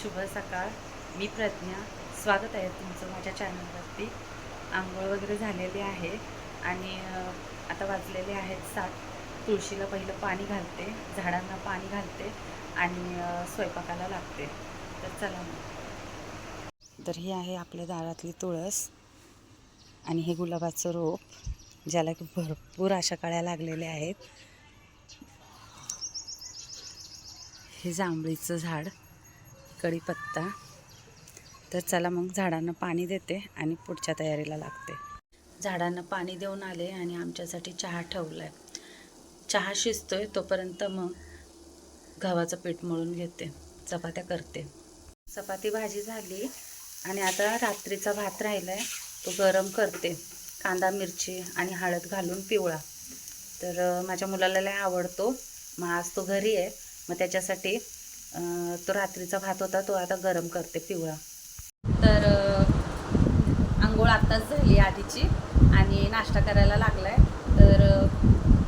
शुभ सकाळ. मी प्रज्ञा. स्वागत आहे तुमचं माझ्या चॅनलवरती. आंघोळ वगैरे झालेली आहे आणि आता वाजलेले आहेत सात. तुळशीला पहिलं पाणी घालते झाडांना पाणी घालते आणि स्वयंपाकाला लागते. तर चला मग. तर ही आहे आपल्या दारातली तुळस आणि हे गुलाबाचं रोप ज्याला की भरपूर अशा कळ्या लागलेल्या आहेत. हे जांभळीचं झाड. कढीपत्ता. तर चला मग झाडांना पाणी देते आणि पुढच्या तयारीला लागते. झाडांना पाणी देऊन आले आणि आमच्यासाठी चहा ठेवला आहे चहा शिजतोय तोपर्यंत मग गव्हाचं पीठ मळून घेते. चपात्या करते. चपाती भाजी झाली आणि आता रात्रीचा भात राहिला आहे तो गरम करते. कांदा मिरची आणि हळद घालून पिवळा. तर माझ्या मुलाला लय आवडतो. मग आज तो घरी आहे. मग त्याच्यासाठी तो रात्रीचा भात होता तो आता गरम करते पिवळा. तर आंघोळ आत्ताच झाली आधीची आणि नाश्ता करायला लागलाय. तर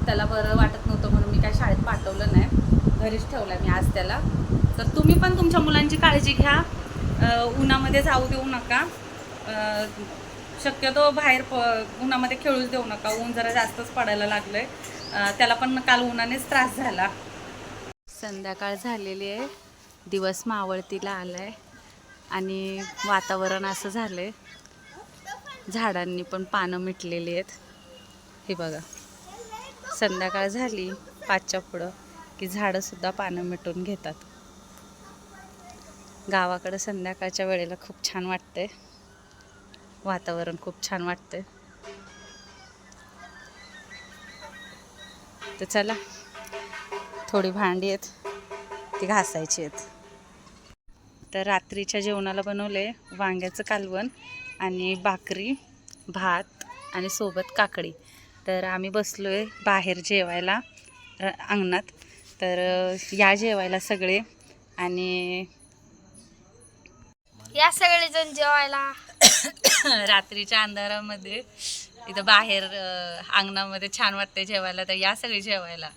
त्याला बरं वाटत नव्हतं म्हणून मी काय शाळेत पाठवलं नाही. घरीच ठेवलं मी आज त्याला. तर तुम्ही पण तुमच्या मुलांची काळजी घ्या. उन्हामध्ये जाऊ देऊ नका. शक्यतो बाहेर प उन्हामध्ये खेळूच देऊ नका. ऊन जरा जास्तच पडायला लागलं आहे त्याला पण काल उन्हानेच त्रास झाला. संध्याकाळ झालेली आहे. दिवस मावळतीला आलाय. आणि वातावरण असं झालं आहे झाडांनी पण पानं मिटलेली आहेत. हे बघा. संध्याकाळ झाली. पाचच्या पुढं की झाडंसुद्धा पानं मिटून घेतात. गावाकडं संध्याकाळच्या वेळेला खूप छान वाटतंय. वातावरण खूप छान वाटतंय. तर चला. थोडी भांडी आहेत. ती घासायची आहेत. तर रात्रीच्या जेवणाला बनवले वांग्याचं कालवण आणि भाकरी भात आणि सोबत काकडी. तर आम्ही बसलो आहे बाहेर जेवायला अंगणात. तर या जेवायला सगळे आणि या सगळेजण जेवायला. रात्रीच्या अंधारामध्ये इथं बाहेर अंगणामध्ये छान वाटते जेवायला. तर या सगळे जेवायला.